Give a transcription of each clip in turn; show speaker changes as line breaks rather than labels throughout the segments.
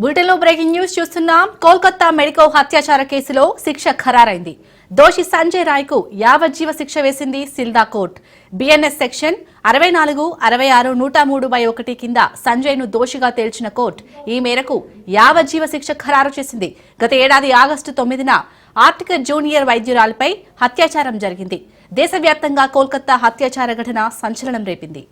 బులెటిన్లో breaking news చూస్తున్నాం. Kolkata medico అత్యాచార కేసులో శిక్ష ఖరారైంది. దోషి సంజయ్ రాయ్కు యావజ్జీవ శిక్ష వేసింది సిల్దా కోర్ట్. బిఎన్ఎస్ సెక్షన్ అరవై నాలుగు అరవై ఆరు నూట మూడు బై ఒకటి కింద సంజయ్ను దోషిగా తేల్చిన కోర్టు ఈ మేరకు యావజ్జీవ శిక్ష ఖరారు చేసింది. గత ఏడాది ఆగస్టు తొమ్మిదిన ఆర్టికల్ జూనియర్ వైద్యురాలపై అత్యాచారం జరిగింది. దేశవ్యాప్తంగా కోల్కతా హత్యాచార ఘటన సంచలనం రేపింది.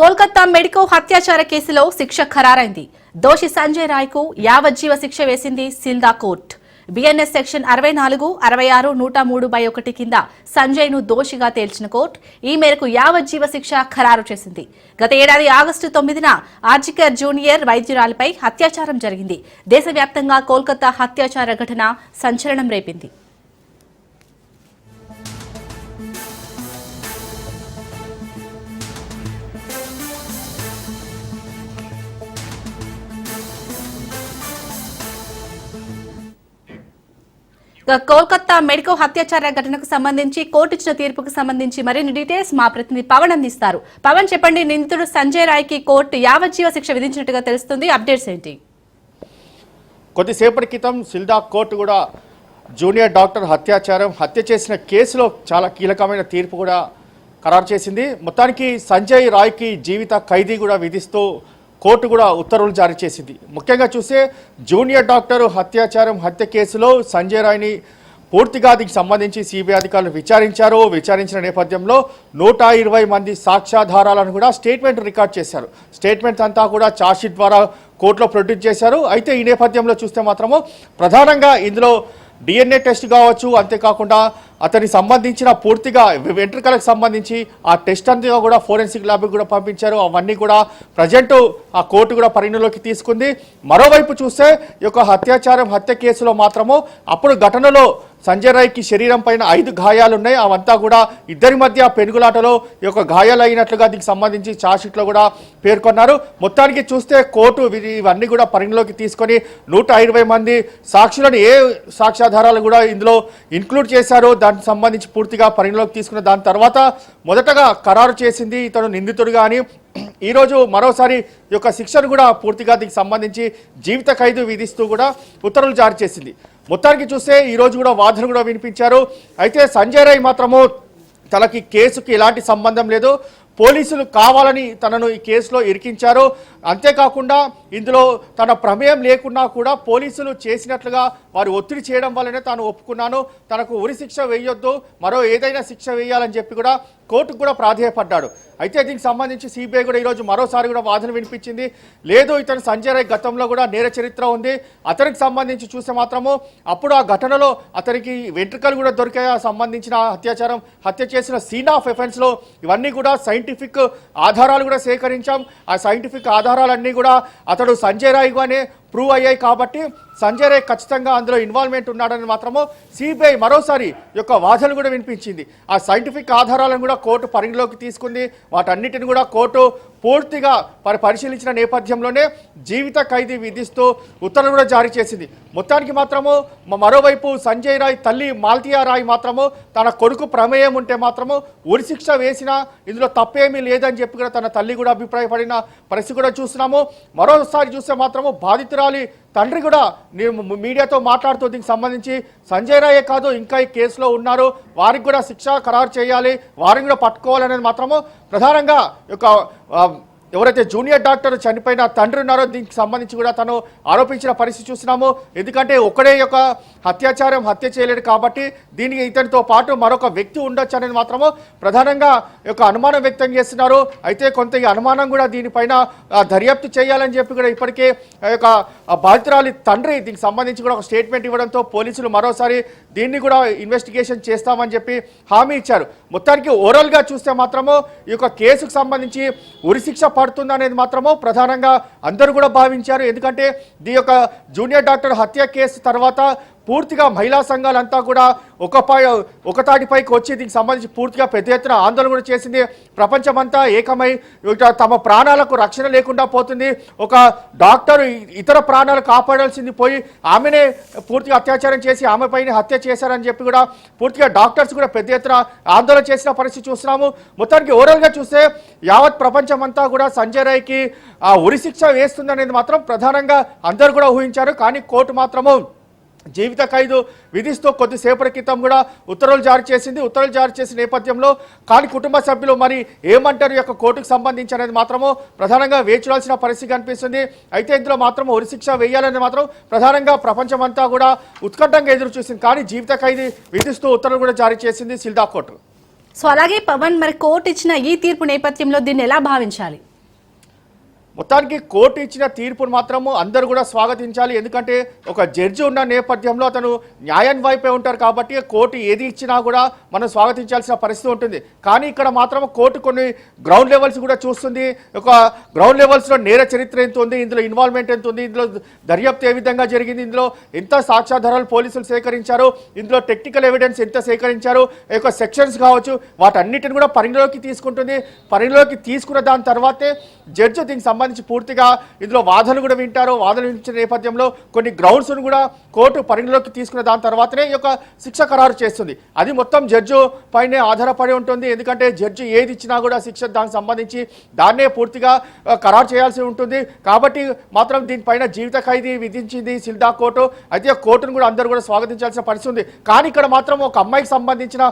కోల్కతా మెడికో అత్యాచార కేసులో శిక్ష ఖరారైంది. దోషి సంజయ్ రాయ్కు యావజ్జీవ శిక్ష వేసింది సిల్దా కోర్టు. బిఎన్ఎస్ సెక్షన్ అరవై నాలుగు అరవై ఆరు నూట మూడు బై ఒకటి కింద సంజయ్ను దోషిగా తేల్చిన కోర్టు ఈ మేరకు యావజ్జీవ శిక్ష ఖరారు చేసింది. గత ఏడాది ఆగస్టు తొమ్మిదిన ఆర్జికర్ జూనియర్ వైద్యురాలిపై అత్యాచారం జరిగింది. దేశవ్యాప్తంగా కోల్కతా హత్యాచార ఘటన సంచలనం రేపింది. కోల్కతా మెడికో అత్యాచార ఘటనకు సంబంధించి కోర్టు ఇచ్చిన తీర్పుకు సంబంధించి మరిన్ని డీటెయిల్స్ మా ప్రతినిధి పవన్ అందిస్తారు. పవన్ చెప్పండి నిందితుడు సంజయ్ రాయ్కి కోర్టు యావజ్జీవ శిక్ష విధించినట్టుగా తెలుస్తుంది. అప్డేట్స్ ఏంటి?
కొద్దిసేపటి క్రితం సిల్డా కోర్టు కూడా జూనియర్ డాక్టర్ అత్యాచారం హత్య చేసిన కేసులో చాలా కీలకమైన తీర్పు కూడా ఖరారు చేసింది. మొత్తానికి సంజయ్ రాయ్కి జీవిత ఖైదీ కూడా విధిస్తూ కోర్టు కూడా ఉత్తర్వులు జారీ చేసింది. ముఖ్యంగా చూస్తే జూనియర్ డాక్టర్ హత్యాచారం హత్య కేసులో సంజయ్ రాయ్ని పూర్తిగా దీనికి సంబంధించి సిబిఐ అధికారులు విచారించారు. విచారించిన నేపథ్యంలో నూట ఇరవై మంది సాక్ష్యాధారాలను కూడా స్టేట్మెంట్ రికార్డ్ చేశారు. స్టేట్మెంట్ అంతా కూడా ఛార్జ్షీట్ ద్వారా కోర్టులో ప్రొడ్యూస్ చేశారు. అయితే ఈ నేపథ్యంలో చూస్తే మాత్రము ప్రధానంగా ఇందులో డిఎన్ఏ టెస్ట్ కావచ్చు అంతేకాకుండా అతనికి సంబంధించిన పూర్తిగా వెంట్రుకలకు సంబంధించి ఆ టెస్ట్ అంతా కూడా ఫోరెన్సిక్ ల్యాబ్కి కూడా పంపించారు. అవన్నీ కూడా ప్రజెంట్ ఆ కోర్టు కూడా పరిగణలోకి తీసుకుంది. మరోవైపు చూస్తే ఈ యొక్క అత్యాచారం హత్య కేసులో మాత్రము అప్పుడు ఘటనలో సంజయ్ రాయ్కి శరీరం పైన ఐదు గాయాలు ఉన్నాయి అవంతా కూడా ఇద్దరి మధ్య పెనుగులాటలో ఈ యొక్క గాయాలు అయినట్లుగా దీనికి సంబంధించి చార్జ్షీట్లో కూడా పేర్కొన్నారు. మొత్తానికి చూస్తే కోర్టు ఇవన్నీ కూడా పరిగణలోకి తీసుకొని నూట ఇరవై మంది సాక్షులను ఏ సాక్ష్యాధారాలు కూడా ఇందులో ఇంక్లూడ్ చేశారో దానికి సంబంధించి పూర్తిగా పరిగణలోకి తీసుకున్న దాని తర్వాత మొదటగా ఖరారు చేసింది ఇతను నిందితుడుగా అని ఈరోజు మరోసారి ఈ యొక్క శిక్షను కూడా పూర్తిగా దీనికి సంబంధించి జీవిత ఖైదు విధిస్తూ కూడా ఉత్తర్వులు జారీ చేసింది. మొత్తానికి చూస్తే ఈరోజు కూడా వాదన కూడా వినిపించారు. అయితే సంజయ్ రాయ్ మాత్రము తనకి కేసుకి ఎలాంటి సంబంధం లేదు. పోలీసులు కావాలని తనను ఈ కేసులో ఇరికించారు. అంతేకాకుండా ఇందులో తన ప్రమేయం లేకున్నా కూడా పోలీసులు చేసినట్లుగా వారు ఒత్తిడి చేయడం వల్లనే తాను ఒప్పుకున్నాను. తనకు ఉరి శిక్ష వేయొద్దు. మరో ఏదైనా శిక్ష వేయాలని చెప్పి కూడా కోర్టుకు కూడా ప్రాధేయపడ్డాడు. అయితే దీనికి సంబంధించి సిబిఐ కూడా ఈరోజు మరోసారి కూడా వాదన వినిపించింది. లేదు ఇతను సంజయ్ రాయ్ గతంలో కూడా నేర చరిత్ర ఉంది. అతనికి సంబంధించి చూస్తే మాత్రము అప్పుడు ఆ ఘటనలో అతనికి వెంట్రుకలు కూడా దొరికాయి. ఆ సంబంధించిన అత్యాచారం హత్య చేసిన సీన్ ఆఫ్ ఎఫెన్స్లో ఇవన్నీ కూడా సైంటిఫిక్ ఆధారాలు కూడా సేకరించాం. ఆ సైంటిఫిక్ ఆధారాలన్నీ కూడా అతడు సంజయ్ రాయ్గానే ప్రూవ్ అయ్యాయి కాబట్టి సంజయ్ రే ఖచ్చితంగా అందులో ఇన్వాల్వ్మెంట్ ఉన్నాడని మాత్రము సిబిఐ మరోసారి యొక్క వాదనలు కూడా వినిపించింది. ఆ సైంటిఫిక్ ఆధారాలను కూడా కోర్టు పరిగణలోకి తీసుకుంది. వాటన్నిటిని కూడా కోర్టు పూర్తిగా మరి పరిశీలించిన నేపథ్యంలోనే జీవిత ఖైదీ విధిస్తూ ఉత్తర్వులు కూడా జారీ చేసింది. మొత్తానికి మాత్రము మరోవైపు సంజయ్ రాయ్ తల్లి మాల్తియా రాయ్ మాత్రము తన కొడుకు ప్రమేయం ఉంటే మాత్రము ఉరిశిక్ష వేసినా ఇందులో తప్పేమీ లేదని చెప్పి కూడా తన తల్లి కూడా అభిప్రాయపడిన పరిస్థితి కూడా చూస్తున్నాము. మరోసారి చూస్తే మాత్రము బాధితురాలి తండ్రి కూడా నేను మీడియాతో మాట్లాడుతూ దీనికి సంబంధించి సంజయ్ రాయే కాదు ఇంకా ఈ కేసులో ఉన్నారు. వారికి కూడా శిక్ష ఖరారు చేయాలి. వారిని కూడా పట్టుకోవాలనేది మాత్రము ప్రధానంగా యొక్క ఎవరైతే జూనియర్ డాక్టర్ చనిపోయిన తండ్రి ఉన్నారో దీనికి సంబంధించి కూడా తను ఆరోపించిన పరిస్థితి చూస్తున్నాము. ఎందుకంటే ఒకడే యొక్క అత్యాచారం హత్య చేయలేడు కాబట్టి దీనికి ఇతనితో పాటు మరొక వ్యక్తి ఉండొచ్చు అనేది మాత్రము ప్రధానంగా యొక్క అనుమానం వ్యక్తం చేస్తున్నారు. అయితే కొంత ఈ అనుమానం కూడా దీనిపైన దర్యాప్తు చేయాలని చెప్పి కూడా ఇప్పటికే యొక్క బాధితురాలి తండ్రి దీనికి సంబంధించి కూడా ఒక స్టేట్మెంట్ ఇవ్వడంతో పోలీసులు మరోసారి దీన్ని కూడా ఇన్వెస్టిగేషన్ చేస్తామని చెప్పి హామీ ఇచ్చారు. మొత్తానికి ఓవరాల్గా చూస్తే మాత్రము ఈ యొక్క కేసుకు సంబంధించి ఉరిశిక్ష పడుతుందనేది మాత్రము ప్రధానంగా అందరూ కూడా భావించారు. ఎందుకంటే దీ యొక్క జూనియర్ డాక్టర్ హత్య కేసు తర్వాత పూర్తిగా మహిళా సంఘాలంతా కూడా ఒక పై వచ్చి దీనికి సంబంధించి పూర్తిగా పెద్ద ఎత్తున ఆందోళన కూడా చేసింది. ప్రపంచమంతా ఏకమై తమ ప్రాణాలకు రక్షణ లేకుండా పోతుంది. ఒక డాక్టర్ ఇతర ప్రాణాలు కాపాడాల్సింది పోయి ఆమెనే పూర్తిగా అత్యాచారం చేసి ఆమెపైనే హత్య చేశారని చెప్పి కూడా పూర్తిగా డాక్టర్స్ కూడా పెద్ద ఎత్తున ఆందోళన చేసిన పరిస్థితి చూస్తున్నాము. మొత్తానికి ఓవరాల్గా చూస్తే యావత్ ప్రపంచమంతా కూడా సంజయ్ రాయ్కి ఆ ఉరిశిక్ష వేస్తుందనేది మాత్రం ప్రధానంగా అందరూ కూడా ఊహించారు. కానీ కోర్టు మాత్రము జీవిత ఖైదు విధిస్తూ కొద్దిసేపటి క్రితం కూడా ఉత్తర్వులు జారీ చేసింది. ఉత్తర్వులు జారీ చేసిన నేపథ్యంలో కానీ కుటుంబ సభ్యులు మరి ఏమంటారు? యొక్క కోర్టుకు సంబంధించి అనేది మాత్రము ప్రధానంగా వేచుడాల్సిన పరిస్థితి కనిపిస్తుంది. అయితే ఇందులో మాత్రం ఉరిశిక్ష వేయాలని మాత్రం ప్రధానంగా ప్రపంచమంతా కూడా ఉత్కంఠంగా ఎదురు చూసింది. కానీ జీవిత ఖైదీ విధిస్తూ ఉత్తర్వులు కూడా జారీ చేసింది సిల్దా కోర్టు.
సో అలాగే పవన్ మరి కోర్టు ఇచ్చిన ఈ తీర్పు నేపథ్యంలో దీన్ని ఎలా భావించాలి?
మొత్తానికి కోర్టు ఇచ్చిన తీర్పును మాత్రము అందరూ కూడా స్వాగతించాలి. ఎందుకంటే ఒక జడ్జి ఉన్న నేపథ్యంలో అతను న్యాయం వైపే ఉంటారు కాబట్టి కోర్టు ఏది ఇచ్చినా కూడా మనం స్వాగతించాల్సిన పరిస్థితి ఉంటుంది. కానీ ఇక్కడ మాత్రం కోర్టు కొన్ని గ్రౌండ్ లెవెల్స్ కూడా చూస్తుంది. ఒక గ్రౌండ్ లెవెల్స్లో నేర చరిత్ర ఎంత ఉంది ఇందులో ఇన్వాల్వ్మెంట్ ఎంత ఉంది ఇందులో దర్యాప్తు ఏ విధంగా జరిగింది ఇందులో ఎంత సాక్ష్యాధారాలు పోలీసులు సేకరించారు ఇందులో టెక్నికల్ ఎవిడెన్స్ ఎంత సేకరించారు యొక్క సెక్షన్స్ కావచ్చు వాటన్నిటిని కూడా పరిగణలోకి తీసుకుంటుంది. పరిగణలోకి తీసుకున్న దాని తర్వాతే జడ్జి దీనికి సంబంధించి పూర్తిగా ఇందులో వాదనలు కూడా వింటారు. వాదనలు వించిన నేపథ్యంలో కొన్ని గ్రౌండ్స్ను కూడా కోర్టు పరిగణలోకి తీసుకున్న దాని తర్వాతనే ఈ యొక్క శిక్ష ఖరారు చేస్తుంది. అది మొత్తం జడ్జు పైనే ఆధారపడి ఉంటుంది. ఎందుకంటే జడ్జి ఏది ఇచ్చినా కూడా శిక్ష దానికి సంబంధించి దాన్నే పూర్తిగా ఖరారు చేయాల్సి ఉంటుంది. కాబట్టి మాత్రం దీనిపైన జీవిత ఖైదీ విధించింది సిల్దా కోర్టు. అయితే కోర్టును కూడా అందరూ కూడా స్వాగతించాల్సిన పరిస్థితి ఉంది. కానీ ఇక్కడ మాత్రం ఒక అమ్మాయికి సంబంధించిన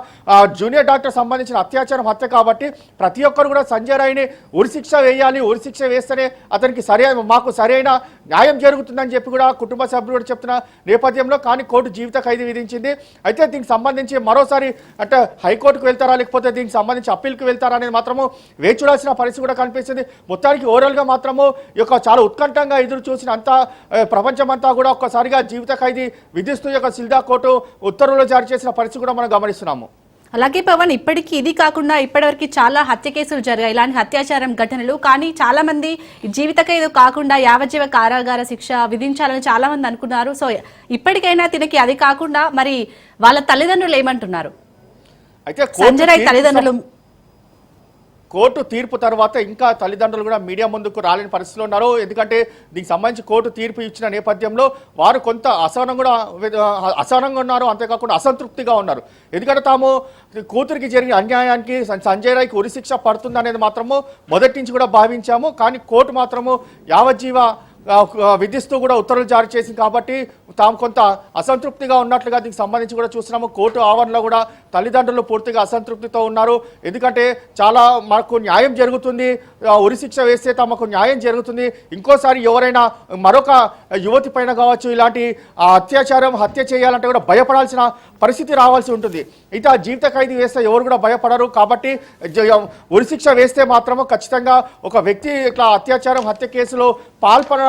జూనియర్ డాక్టర్ సంబంధించిన అత్యాచారం హత్య కాబట్టి ప్రతి ఒక్కరు కూడా సంజయ్ రాయ్ని ఉరిశిక్ష వేయాలి ఉరిశిక్ష వేస్తేనే అతనికి సరైన మాకు సరైన న్యాయం జరుగుతుందని చెప్పి కూడా కుటుంబ సభ్యులు కూడా చెప్తున్న నేపథ్యంలో కానీ కోర్టు జీవిత ఖైదీ విధించింది. అయితే దీనికి సంబంధించి మరోసారి అంటే హైకోర్టుకు వెళ్తారా లేకపోతే దీనికి సంబంధించి అప్పీల్కి వెళ్తారా అనేది మాత్రము వేచి చూడాల్సిన పరిస్థితి కూడా కనిపిస్తుంది. మొత్తానికి ఓవరాల్గా మాత్రము ఈ యొక్క చాలా ఉత్కంఠంగా ఎదురు చూసిన అంతా ప్రపంచమంతా కూడా ఒక్కసారిగా జీవిత ఖైదీ విధిస్తూ ఈ యొక్క సిల్దా కోర్టు ఉత్తర్వులు జారీ చేసిన పరిస్థితి కూడా మనం గమనిస్తున్నాము.
అలాగే పవన్ ఇప్పటికీ ఇది కాకుండా ఇప్పటివరకు చాలా హత్య కేసులు జరిగాయి. ఇలాంటి అత్యాచారం ఘటనలు. కానీ చాలా మంది జీవిత ఖైదు కాకుండా యావజ్జీవ కారాగార శిక్ష విధించాలని చాలా మంది అనుకున్నారు. సో ఇప్పటికైనా తినకి అది కాకుండా మరి వాళ్ళ తల్లిదండ్రులు ఏమంటున్నారు? సంజయ్ తల్లిదండ్రులు
కోర్టు తీర్పు తర్వాత ఇంకా తల్లిదండ్రులు కూడా మీడియా ముందుకు రాలేని పరిస్థితిలో ఉన్నారు. ఎందుకంటే దీనికి సంబంధించి కోర్టు తీర్పు ఇచ్చిన నేపథ్యంలో వారు కొంత అసహనం కూడా అసహనంగా ఉన్నారు. అంతేకాకుండా అసంతృప్తిగా ఉన్నారు. ఎందుకంటే తాము కూతురికి జరిగిన అన్యాయానికి సంజయ్ రాయ్కి ఉరిశిక్ష పడుతుంది అనేది మాత్రము మొదటి నుంచి కూడా భావించాము. కానీ కోర్టు మాత్రము యావజ్జీవ విధిస్తూ కూడా ఉత్తర్వులు జారీ చేసింది కాబట్టి తాము కొంత అసంతృప్తిగా ఉన్నట్లుగా దీనికి సంబంధించి కూడా చూస్తున్నాము. కోర్టు ఆవరణలో కూడా తల్లిదండ్రులు పూర్తిగా అసంతృప్తితో ఉన్నారు. ఎందుకంటే చాలా మాకు న్యాయం జరుగుతుంది. ఉరిశిక్ష వేస్తే తమకు న్యాయం జరుగుతుంది. ఇంకోసారి ఎవరైనా మరొక యువతి పైన కావచ్చు ఇలాంటి ఆ, అత్యాచారం హత్య చేయాలంటే కూడా భయపడాల్సిన పరిస్థితి రావాల్సి ఉంటుంది. అయితే ఆ జీవిత ఖైదీ వేస్తే ఎవరు కూడా భయపడరు. కాబట్టి ఉరి ఉరిశిక్ష వేస్తే మాత్రము ఖచ్చితంగా ఒక వ్యక్తి ఇట్లా అత్యాచారం హత్య కేసులో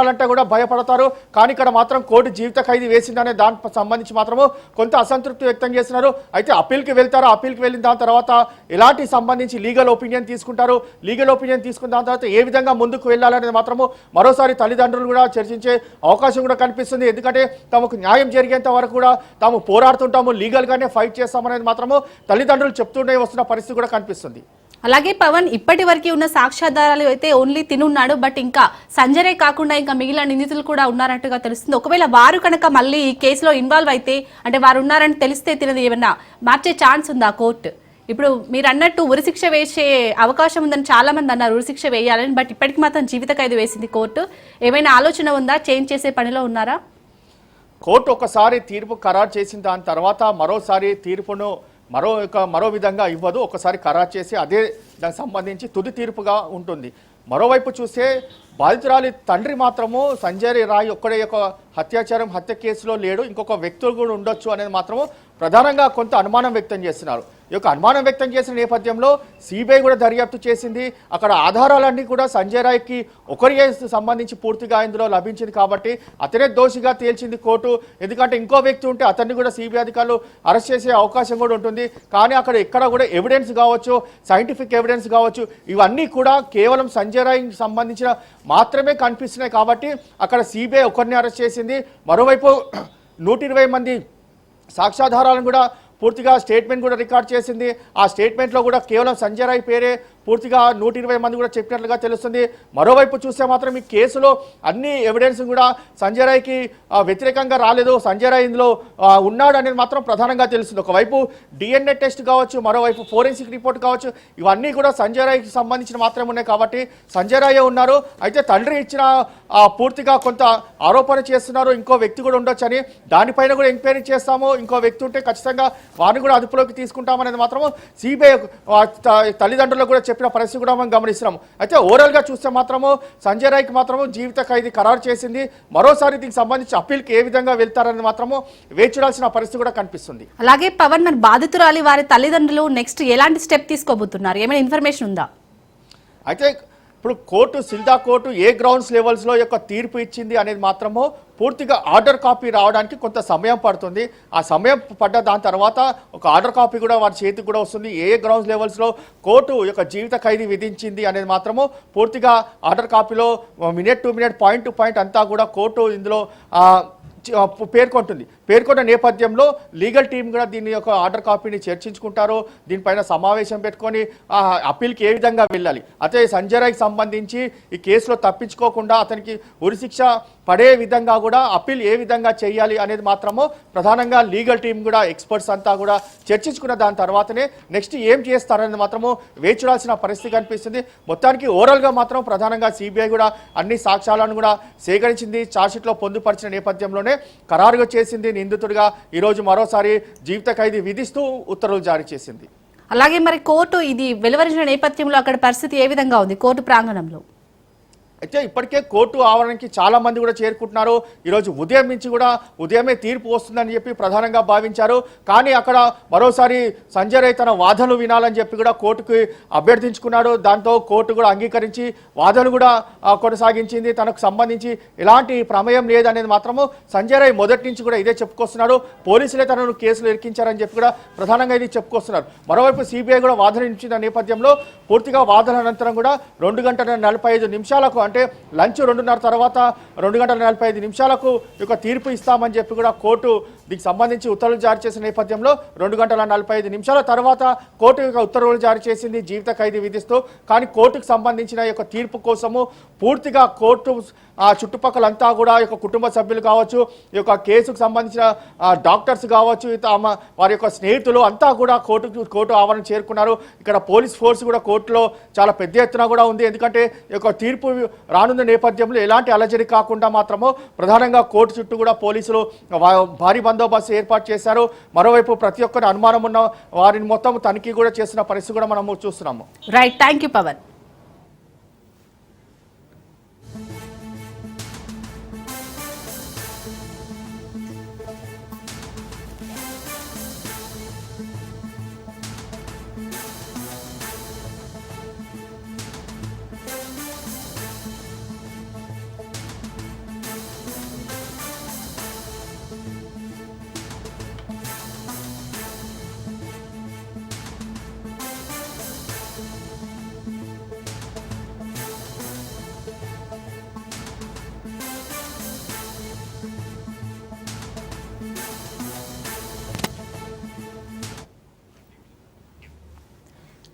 చేయాలంటే కూడా భయపడతారు. కానీ ఇక్కడ మాత్రం కోర్టు జీవిత ఖైదీ వేసిందనే దానికి సంబంధించి మాత్రము కొంత అసంతృప్తి వ్యక్తం చేస్తున్నారు. అయితే అప్పీల్కి వెళ్తారు? అప్పీల్కి వెళ్ళిన దాని తర్వాత ఎలాంటి సంబంధించి లీగల్ ఒపీనియన్ తీసుకుంటారు. లీగల్ ఒపీనియన్ తీసుకున్న దాని తర్వాత ఏ విధంగా ముందుకు వెళ్ళాలనేది మాత్రము మరోసారి తల్లిదండ్రులు కూడా చర్చించే అవకాశం కూడా కనిపిస్తుంది. ఎందుకంటే తమకు న్యాయం జరిగేంత వరకు కూడా తాము పోరాడుతుంటాము. లీగల్గానే ఫైట్ చేస్తామనేది మాత్రము తల్లిదండ్రులు చెప్తూనే వస్తున్న పరిస్థితి కూడా కనిపిస్తుంది.
అలాగే పవన్ ఇప్పటి వరకు ఉన్న సాక్ష్యాధారాలు అయితే ఓన్లీ తినున్నాడు బట్ ఇంకా సంజరే కాకుండా ఇంకా మిగిలిన నిందితులు కూడా ఉన్నారంటుగా తెలుస్తుంది. ఒకవేళ వారు కనుక మళ్ళీ ఈ కేసులో ఇన్వాల్వ్ అయితే అంటే వారు ఉన్నారని తెలిస్తే తినది ఏమన్నా మార్చే ఛాన్స్ ఉందా కోర్టు ఇప్పుడు మీరు అన్నట్టు ఉరిశిక్ష వేసే అవకాశం ఉందని చాలా మంది అన్నారు ఉరిశిక్ష వేయాలని బట్ ఇప్పటికి మాత్రం జీవిత ఖైదు వేసింది కోర్టు ఏమైనా ఆలోచన ఉందా? చేంజ్ చేసే పనిలో ఉన్నారా?
కోర్టు ఒకసారి తీర్పు ఖరారు చేసిన దాని తర్వాత మరోసారి తీర్పును మరో యొక్క మరో విధంగా ఇవ్వదు. ఒకసారి ఖరారు చేసి అదే దానికి సంబంధించి తుది తీర్పుగా ఉంటుంది. మరోవైపు చూస్తే బాధితురాలి తండ్రి మాత్రము సంజయ్ రాయ్ ఒక్కడే యొక్క అత్యాచారం హత్య కేసులో లేడు. ఇంకొక వ్యక్తులు కూడా ఉండొచ్చు అనేది మాత్రము ప్రధానంగా కొంత అనుమానం వ్యక్తం చేస్తున్నారు. యొక్క అనుమానం వ్యక్తం చేసిన నేపథ్యంలో సిబిఐ కూడా దర్యాప్తు చేసింది. అక్కడ ఆధారాలన్నీ కూడా సంజయ్ రాయ్కి ఒకరికి సంబంధించి పూర్తిగా ఇందులో లభించింది కాబట్టి అతనే దోషిగా తేల్చింది కోర్టు. ఎందుకంటే ఇంకో వ్యక్తి ఉంటే అతన్ని కూడా సిబిఐ అధికారులు అరెస్ట్ చేసే అవకాశం కూడా ఉంటుంది. కానీ అక్కడ ఎక్కడ కూడా ఎవిడెన్స్ కావచ్చు సైంటిఫిక్ ఎవిడెన్స్ కావచ్చు ఇవన్నీ కూడా కేవలం సంజయ్ రాయ్కి సంబంధించిన మాత్రమే కనిపిస్తున్నాయి కాబట్టి అక్కడ సిబిఐ ఒకరిని అరెస్ట్ చేసింది. మరోవైపు నూట ఇరవై మంది సాక్ష్యాధారాలను కూడా పూర్తిగా స్టేట్మెంట్ కూడా రికార్డ్ చేసింది. ఆ స్టేట్మెంట్లో కూడా కేవలం సంజయ్ రాయ్ పేరే పూర్తిగా నూట ఇరవై మంది కూడా చెప్పినట్లుగా తెలుస్తుంది. మరోవైపు చూస్తే మాత్రం ఈ కేసులో అన్ని ఎవిడెన్స్ కూడా సంజయ్ రాయ్కి వ్యతిరేకంగా రాలేదు. సంజయ్ రాయ్ ఇందులో ఉన్నాడు అనేది మాత్రం ప్రధానంగా తెలుస్తుంది. ఒకవైపు డిఎన్ఏ టెస్ట్ కావచ్చు మరోవైపు ఫోరెన్సిక్ రిపోర్ట్ కావచ్చు ఇవన్నీ కూడా సంజయ్ రాయ్కి సంబంధించిన మాత్రమే ఉన్నాయి కాబట్టి సంజయ్ రాయే ఉన్నారు. అయితే తండ్రి ఇచ్చిన పూర్తిగా కొంత ఆరోపణ చేస్తున్నారు. ఇంకో వ్యక్తి కూడా ఉండొచ్చు అని దానిపైన కూడా ఎంక్వైరీ చేస్తాము. ఇంకో వ్యక్తి ఉంటే ఖచ్చితంగా వారిని కూడా అదుపులోకి తీసుకుంటామనేది మాత్రం సిబిఐ తల్లిదండ్రులకు కూడా చెప్పిన పరిస్థితి కూడా మనం గమనిస్తున్నాం. అయితే ఓవరాల్గా చూస్తే మాత్రము సంజయ్ రాయ్కి మాత్రము జీవిత ఖైదీ ఖరారు చేసింది. మరోసారి దీనికి సంబంధించి అప్పీల్కి ఏ విధంగా వెళ్తారనేది మాత్రము వేచి చూడాల్సిన పరిస్థితి కూడా కనిపిస్తుంది.
అలాగే పవన్ మరి బాధితురాలి వారి తల్లిదండ్రులు నెక్స్ట్ ఎలాంటి స్టెప్ తీసుకోబోతున్నారు? ఏమైనా ఇన్ఫర్మేషన్ ఉందా?
అయితే ఇప్పుడు కోర్టు సిల్దా కోర్టు ఏ గ్రౌండ్స్ లెవెల్స్లో యొక్క తీర్పు ఇచ్చింది అనేది మాత్రము పూర్తిగా ఆర్డర్ కాపీ రావడానికి కొంత సమయం పడుతుంది. ఆ సమయం పడ్డ దాని తర్వాత ఒక ఆర్డర్ కాపీ కూడా వారి చేతికి కూడా వస్తుంది. ఏ గ్రౌండ్స్ లెవెల్స్లో కోర్టు యొక్క జీవిత ఖైదీ విధించింది అనేది మాత్రము పూర్తిగా order కాపీలో minute to minute point to point అంతా కూడా కోర్టు ఇందులో పేర్కొంటుంది. పేర్కొన్న నేపథ్యంలో లీగల్ టీం కూడా దీని యొక్క ఆర్డర్ కాపీని చర్చించుకుంటారో. దీనిపైన సమావేశం పెట్టుకొని ఆ, అప్పీల్కి ఏ విధంగా వెళ్ళాలి? అయితే సంజయ్ రాయ్కి సంబంధించి ఈ కేసులో తప్పించుకోకుండా అతనికి ఉరిశిక్ష పడే విధంగా కూడా అప్పీల్ ఏ విధంగా చేయాలి అనేది మాత్రము ప్రధానంగా లీగల్ టీం కూడా ఎక్స్పర్ట్స్ అంతా కూడా చర్చించుకున్న దాని తర్వాతనే నెక్స్ట్ ఏం చేస్తారనేది మాత్రము వేచి చూడాల్సిన పరిస్థితి కనిపిస్తుంది. మొత్తానికి ఓవరాల్గా మాత్రం ప్రధానంగా సిబిఐ కూడా అన్ని సాక్ష్యాలను కూడా సేకరించింది ఛార్జ్షీట్లో పొందుపరిచిన నేపథ్యంలోనే ఖరారుగా చేసింది నిందితుడిగా ఈరోజు మరోసారి జీవిత ఖైదీ విధిస్తూ ఉత్తర్వులు జారీ చేసింది.
అలాగే మరి కోర్టు ఇది వెలువరించిన నేపథ్యంలో అక్కడ పరిస్థితి ఏ విధంగా ఉంది? కోర్టు ప్రాంగణంలో.
అయితే ఇప్పటికే కోర్టు ఆవరణకి చాలా మంది కూడా చేరుకుంటున్నారు. ఈరోజు ఉదయం నుంచి కూడా ఉదయమే తీర్పు వస్తుందని చెప్పి ప్రధానంగా భావించారు. కానీ అక్కడ మరోసారి సంజయ్ రాయ్ తన వాదనలు వినాలని చెప్పి కూడా కోర్టుకి అభ్యర్థించుకున్నాడు. దాంతో కోర్టు కూడా అంగీకరించి వాదనలు కూడా కొనసాగించింది. తనకు సంబంధించి ఎలాంటి ప్రమేయం లేదనేది మాత్రము సంజయ్ రాయ్ మొదటి నుంచి కూడా ఇదే చెప్పుకొస్తున్నాడు. పోలీసులే తనను కేసులు ఇరికించారని చెప్పి కూడా ప్రధానంగా ఇది చెప్పుకొస్తున్నారు. మరోవైపు సిబిఐ కూడా వాదన ఇచ్చిన నేపథ్యంలో పూర్తిగా వాదన అనంతరం కూడా రెండు గంటల నలభై ఐదు నిమిషాలకు అంటే లంచ్ రెండున్నర తర్వాత రెండు గంటల నలభై ఐదు నిమిషాలకు యొక్క తీర్పు ఇస్తామని చెప్పి కూడా కోర్టు దీనికి సంబంధించి ఉత్తర్వులు జారీ చేసిన నేపథ్యంలో రెండు గంటల నలభై ఐదు నిమిషాల తర్వాత కోర్టు యొక్క ఉత్తర్వులు జారీ చేసింది జీవిత ఖైదీ విధిస్తూ. కానీ కోర్టుకు సంబంధించిన యొక్క తీర్పు కోసము పూర్తిగా కోర్టు ఆ చుట్టుపక్కలంతా కూడా యొక్క కుటుంబ సభ్యులు కావచ్చు ఈ యొక్క కేసుకు సంబంధించిన డాక్టర్స్ కావచ్చు తమ వారి యొక్క స్నేహితులు అంతా కూడా కోర్టు కోర్టు ఆవరణ చేరుకున్నారు. ఇక్కడ పోలీస్ ఫోర్స్ కూడా కోర్టులో చాలా పెద్ద ఎత్తున కూడా ఉంది. ఎందుకంటే ఈ యొక్క తీర్పు రానున్న నేపథ్యంలో ఎలాంటి అలజడి కాకుండా మాత్రము ప్రధానంగా కోర్టు చుట్టూ కూడా పోలీసులు భారీ బందోబస్తు ఏర్పాటు చేశారు. మరోవైపు ప్రతి ఒక్కరి అనుమానం ఉన్న వారిని మొత్తం తనిఖీ కూడా చేసిన పరిస్థితి కూడా మనము చూస్తున్నాము.
Right thank you Pavan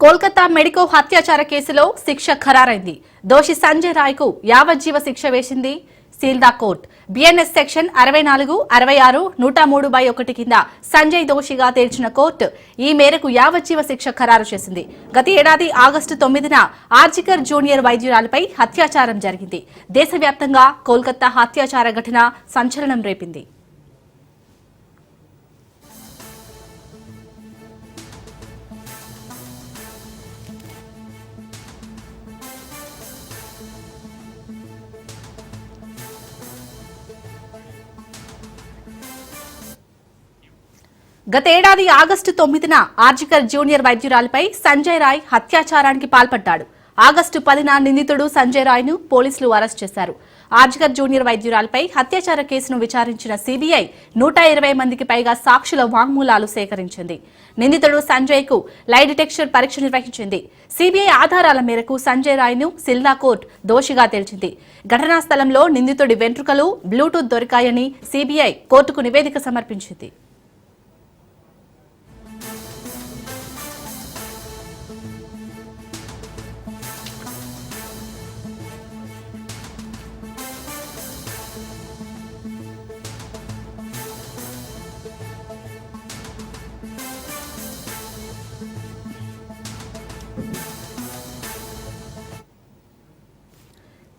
Kolkata medico హత్యాచార కేసులో శిక్ష ఖరారైంది. దోషి సంజయ్ రాయ్కు యావజ్జీవ శిక్ష వేసింది సీల్దా కోర్ట్. బిఎన్ఎస్ సెక్షన్ అరవై నాలుగు అరవై ఆరు నూట మూడు బై ఒకటి కింద సంజయ్ దోషిగా తేల్చిన కోర్టు ఈ మేరకు యావజ్జీవ శిక్ష ఖరారు చేసింది. గత ఏడాది ఆగస్టు తొమ్మిదిన ఆర్జికర్ జూనియర్ వైద్యురాలపై హత్యాచారం జరిగింది. దేశవ్యాప్తంగా కోల్కతా హత్యాచార ఘటన సంచలనం రేపింది. గతేడాది ఆగస్టు తొమ్మిదిన ఆర్జికర్ జూనియర్ వైద్యురాలిపై సంజయ్ రాయ్ హత్యాచారానికి పాల్పడ్డాడు. ఆగస్టు పదిన నిందితుడు సంజయ్ రాయ్ను పోలీసులు అరెస్ట్ చేశారు. ఆర్జికర్ జూనియర్ వైద్యురాలపై హత్యాచార కేసును విచారించిన సిబిఐ నూట ఇరవై మందికి పైగా సాక్షుల వాంగ్మూలాలు సేకరించింది. నిందితుడు సంజయ్కు లై డిటెక్షన్ పరీక్ష నిర్వహించింది. సిబిఐ ఆధారాల మేరకు సంజయ్ రాయ్ను సిల్దా కోర్టు దోషిగా తేల్చింది. ఘటనా స్థలంలో నిందితుడి వెంట్రుకలు బ్లూటూత్ దొరికాయని సిబిఐ కోర్టుకు నివేదిక సమర్పించింది.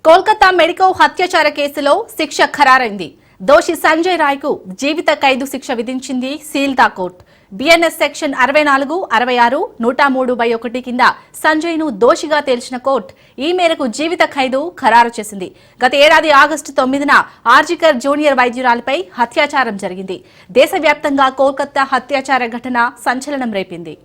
కోల్కతా మెడికో హత్యాచార కేసులో శిక్ష ఖరారైంది. దోషి సంజయ్ రాయ్కు జీవిత ఖైదు శిక్ష విధించింది సీల్దా కోర్ట్. బిఎన్ఎస్ సెక్షన్ అరవై నాలుగు అరవై ఆరు నూట మూడు బై ఒకటి కింద సంజయ్ను దోషిగా తేల్చిన కోర్టు ఈ మేరకు జీవిత ఖైదు ఖరారు చేసింది. గత ఏడాది ఆగస్టు తొమ్మిదిన ఆర్జికర్ జూనియర్ వైద్యురాలపై హత్యాచారం జరిగింది. దేశవ్యాప్తంగా కోల్కతా హత్యాచార ఘటన సంచలనం రేపింది.